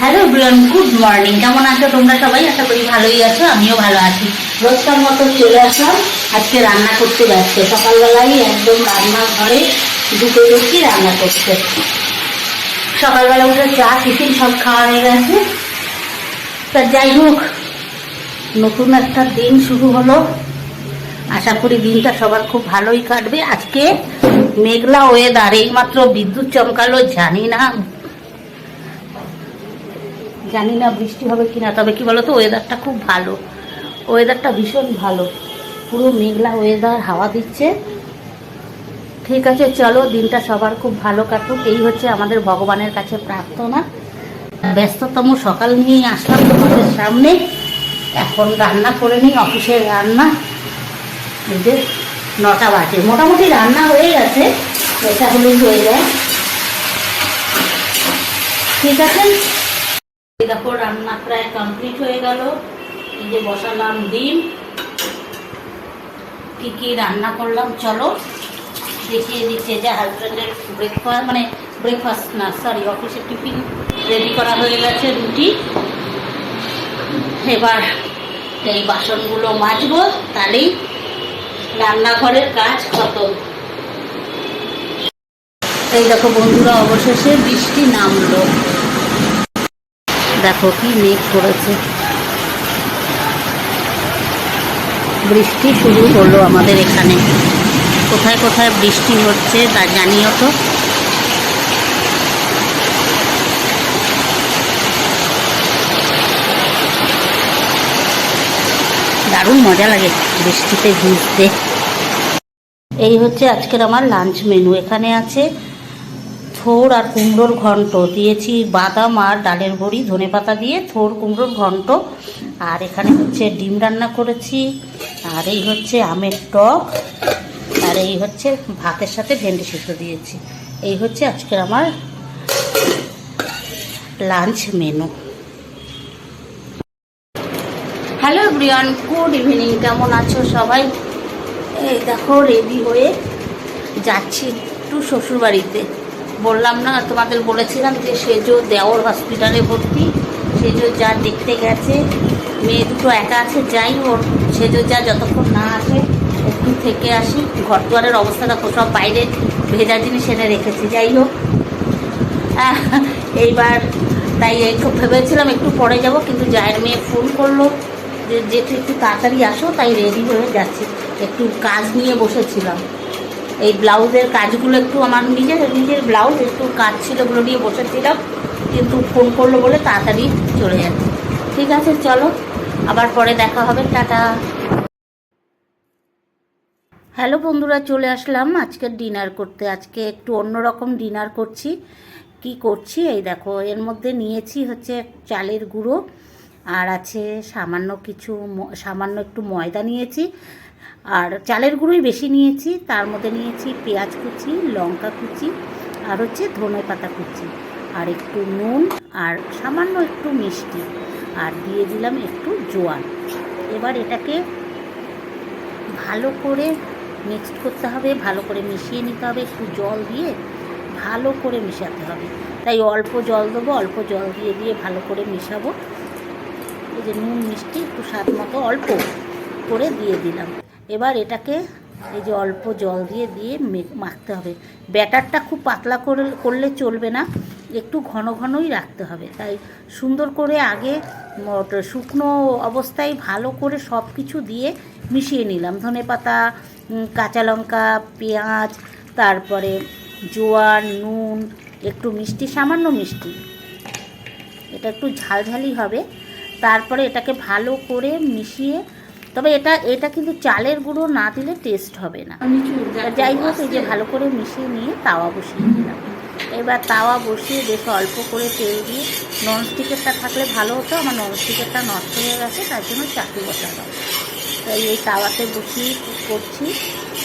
Hello Brian good morning কেমন আছো তোমরা সবাই? আশা করি ভালোই আছো, আমিও ভালো আছি। রোজকার মতো চলে আসলাম। আজকে রান্না করতে ব্যস্ত সকালবেলায় একদম রান্নাঘরে দুটো গেছি রান্না করতে সকালবেলা উঠে চা টিফিন সব খাওয়া হয়ে গেছে। তা যাই হোক, নতুন একটা দিন শুরু হলো। আশা করি দিনটা সবার খুব ভালোই কাটবে। আজকে মেঘলা ওয়েদার এইমাত্র বিদ্যুৎ চমকালো, জানি না। জানি না বৃষ্টি হবে কিনা, তবে কি বলতো ওয়েদারটা খুব ভালো। ওয়েদারটা ভীষণ ভালো। পুরো মেঘলা ওয়েদার হাওয়া দিচ্ছে। ঠিক আছে, চলো, দিনটা সবার খুব ভালো কাটুক। এই হচ্ছে আমাদের ভগবানের কাছে প্রার্থনা। ব্যস্ততম সকাল নিয়ে আসলাম তোমাদের সামনে। এখন রান্না করে নিই অফিসের রান্না। যে নটা বাজে। মোটামুটি রান্না হয়ে গেছে এটা হলেই হয়ে যায়। ঠিক আছে? দেখো রান্না প্রায় কমপ্লিট হয়ে গেল। এই যে বসালাম ডিম। কি কি রান্না করলাম, চলো। দেখিয়ে দিচ্ছে যে হাজব্যান্ডের ব্রেকফাস্ট মানে ব্রেকফাস্ট না সরি অফিসের টিফিন রেডি করা হয়ে গেছে রুটি। এবার এই বাসনগুলো মাজবো, তাহলেই রান্নাঘরের কাজ খতম। এই দেখো বন্ধুরা, অবশেষে বৃষ্টি নামলো। দেখো কি মেঘ করেছে। বৃষ্টি শুরু হলো আমাদের এখানে। কোথায় কোথায় বৃষ্টি হচ্ছে তা জানিও তো। দারুণ মজা লাগে বৃষ্টিতে ভিজতে। এই হচ্ছে আজকের আমার লাঞ্চ মেনু এখানে আছে থোর আর কুমড়োর ঘন্ট। দিয়েছি বাদাম আর ডালের বড়ি ধনে পাতা দিয়ে থোর, কুমড়োর ঘন্ট। আর এখানে হচ্ছে ডিম রান্না করেছি। আর এই হচ্ছে আমের টক। আর এই হচ্ছে ভাতের সাথে ভেন্ডি সিদ্ধ দিয়েছি। এই হচ্ছে আজকের আমার lunch menu. Hello Brian good evening. কেমন আছো সবাই? এই দেখো, রেডি হয়ে যাচ্ছি একটু শ্বশুরবাড়িতে। বললাম না তোমাদের বলেছিলাম যে সেজো দেওর হসপিটালে ভর্তি। সেজো যা দেখতে গেছে, মেয়ে দুটো একা আছে, যাই ওর সেজো যা যতক্ষণ না আসে, একটু থেকে আসি। ঘর দুয়ারের অবস্থা দেখো, সব বাইরে ভেজা জিনিস এনে রেখেছি, যাই হোক। এইবার তাই ভেবেছিলাম একটু পরে যাব, কিন্তু জায়ের মেয়ে ফোন করল যে যেহেতু একটু তাড়াতাড়ি আসো, তাই রেডি হয়ে যাচ্ছি। একটু কাজ নিয়ে বসেছিলাম। এই ব্লাউজের কাজগুলো একটু আমার নিজের নিজের ব্লাউজ একটু কাজ ছিল ওগুলো নিয়ে বসেছিলাম। কিন্তু ফোন করল বলে তাড়াতাড়ি চলে যাচ্ছে। ঠিক আছে, চলো। আবার পরে দেখা হবে। টাটা। হ্যালো বন্ধুরা, চলে আসলাম আজকে ডিনার করতে। আজকে একটু অন্যরকম ডিনার করছি। কি করছি? এই দেখো, এর মধ্যে নিয়েছি হচ্ছে চালের গুঁড়ো আর আছে সামান্য কিছু সামান্য একটু ময়দা নিয়েছি। আর চালের গুঁড়োই বেশি নিয়েছি। তার মধ্যে নিয়েছি পেঁয়াজ কুচি, লঙ্কা কুচি আর হচ্ছে ধনে পাতা কুচি। আর একটু নুন আর সামান্য একটু মিষ্টি। আর দিয়ে দিলাম একটু জোয়ান। এবার এটাকে ভালো করে মিক্সড করতে হবে, ভালো করে মিশিয়ে নিতে হবে। একটু জল দিয়ে ভালো করে মেশাতে হবে। তাই অল্প জল দেবো, অল্প জল দিয়ে দিয়ে ভালো করে মেশাবো। এই যে নুন, মিষ্টি একটু স্বাদ মতো অল্প করে দিয়ে দিলাম। এবার এটাকে এই যে অল্প জল দিয়ে দিয়ে মাখতে হবে। ব্যাটারটা খুব পাতলা করে, করলে চলবে না, একটু ঘন ঘনই রাখতে হবে। তাই সুন্দর করে আগে শুকনো অবস্থায় ভালো করে সব কিছু দিয়ে মিশিয়ে নিলাম। ধনে পাতা কাঁচা লঙ্কা, পেঁয়াজ, তারপরে জোয়ার, নুন, একটু মিষ্টি, সামান্য মিষ্টি। এটা একটু ঝালঝালি হবে। তারপরে এটাকে ভালো করে মিশিয়ে তবে এটা এটা কিন্তু চালের গুঁড়ো না দিলে টেস্ট হবে না। যাই হোক এই যে ভালো করে মিশিয়ে নিয়ে তাওয়া বসিয়ে দিলাম। এবার তাওয়া বসিয়ে বেশ অল্প করে তেল দিয়ে ননস্টিকেরটা থাকলে ভালো হতো আমার ননস্টিকেরটা নষ্ট হয়ে গেছে তার জন্য চাকরি বসালাম তাই এই তাওয়াতে বসিয়ে করছি।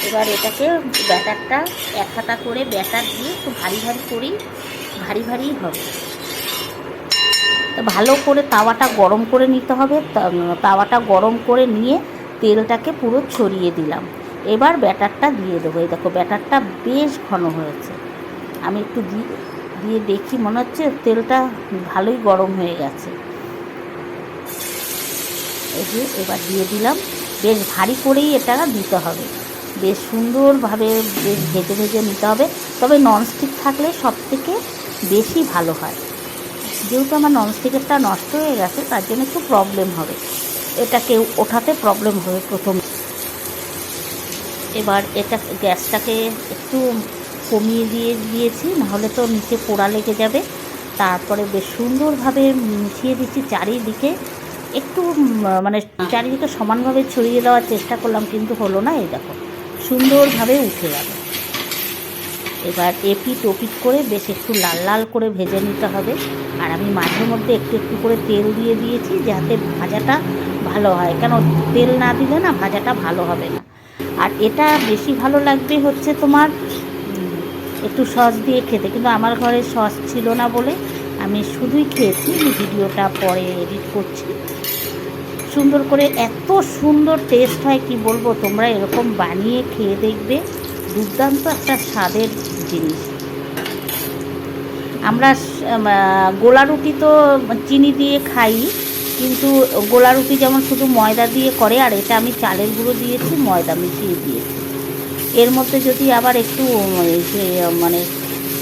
এবার এটাকে ব্যাটারটা এক হাতা করে ব্যাটার দিয়ে একটু ভারী ভারী করি ভারী ভারী হবে। ভালো করে তাওয়াটা গরম করে নিতে হবে। তাওয়াটা গরম করে নিয়ে তেলটাকে পুরো ছড়িয়ে দিলাম। এবার ব্যাটারটা দিয়ে দেবো। এই দেখো, ব্যাটারটা বেশ ঘন হয়েছে। আমি একটু দি, দিয়ে দেখি, মনে হচ্ছে তেলটা ভালোই গরম হয়ে গেছে। এই যে এবার দিয়ে দিলাম। বেশ ভারী করেই এটা দিতে হবে। বেশ সুন্দরভাবে বেশ ভেজে ভেজে নিতে হবে। তবে ননস্টিক থাকলে সব থেকে বেশি ভালো হয়। যেহেতু আমার ননস্টিকেরটা নষ্ট হয়ে গেছে, তার জন্য একটু প্রবলেম হবে। এটাকে ওঠাতে প্রবলেম হবে প্রথম। এবার এটা গ্যাসটাকে একটু কমিয়ে দিয়ে দিয়েছি, নাহলে তো নিচে পোড়া লেগে যাবে। তারপরে বেশ সুন্দরভাবে মিশিয়ে দিচ্ছি চারিদিকে। একটু মানে চারিদিকে সমানভাবে ছড়িয়ে দেওয়ার চেষ্টা করলাম, কিন্তু হলো না। এই দেখো, সুন্দরভাবে উঠে গেল। এবার এপিট ওপিট করে বেশ একটু লাল লাল করে ভেজে নিতে হবে। আর আমি মাঝে মধ্যে একটু একটু করে তেল দিয়ে দিয়েছি যাতে ভাজাটা ভালো হয়। কেন তেল না দিলে না ভাজাটা ভালো হবে না। আর এটা বেশি ভালো লাগবে হচ্ছে তোমার একটু সস দিয়ে খেতে। কিন্তু আমার ঘরে সস ছিল না বলে আমি শুধুই খেয়েছি ভিডিওটা পরে এডিট করছি। সুন্দর করে এত সুন্দর টেস্ট হয়, কি বলব? তোমরা এরকম বানিয়ে খেয়ে দেখবে। দুর্দান্ত একটা স্বাদের জিনিস। আমরা গোলা রুটি তো চিনি দিয়ে খাই, কিন্তু গোলা রুটি যেমন শুধু ময়দা দিয়ে করে, আর এটা আমি চালের গুঁড়ো দিয়েছি, ময়দা মিশিয়ে দিয়েছি। এর মধ্যে যদি আবার একটু মানে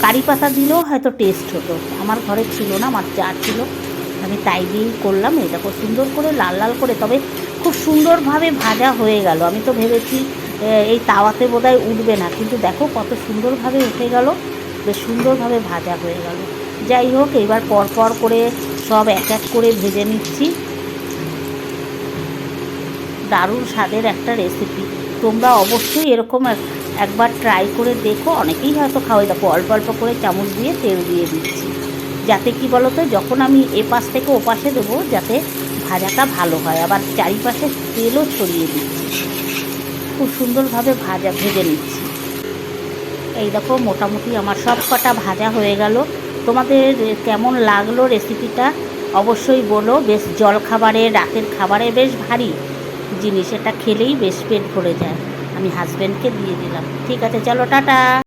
কারি পাতা দিলেও হয়তো টেস্ট হতো। আমার ঘরে ছিল না, আমার যা ছিল। আমি তাই দিয়েই করলাম এটা খুব সুন্দর করে লাল লাল করে, তবে খুব সুন্দরভাবে ভাজা হয়ে গেল। আমি তো ভেবেছি এই তাওয়াতে বোধহয় উঠবে না, কিন্তু দেখো কত সুন্দরভাবে উঠে গেল। বেশ সুন্দরভাবে ভাজা হয়ে গেল। যাই হোক, এবার পর পর করে সব এক এক করে ভেজে নিচ্ছি। দারুণ স্বাদের একটা রেসিপি তোমরা অবশ্যই এরকম এক- একবার ট্রাই করে দেখো। অনেকেই হয়তো খাওয়াই, দেখো, অল্প অল্প করে চামচ দিয়ে তেল দিয়ে দিচ্ছি। যাতে কি বলো তো যখন আমি এ পাশ থেকে ও পাশে দেবো, যাতে ভাজাটা ভালো হয়। আবার চারিপাশে তেলও ছড়িয়ে দিচ্ছি। খুব সুন্দরভাবে ভাজা, ভেজে নিচ্ছি। এই দেখো মোটামুটি আমার সব কটা ভাজা হয়ে গেল। তোমাদের কেমন লাগল রেসিপিটা অবশ্যই বলো। বেশ জল খাবারে রাতের খাবারে বেশ ভারী জিনিস। এটা খেলেই বেশ পেট ভরে যায়। আমি হাজব্যান্ডকে দিয়ে দিলাম। ঠিক আছে, চলো, টাটা।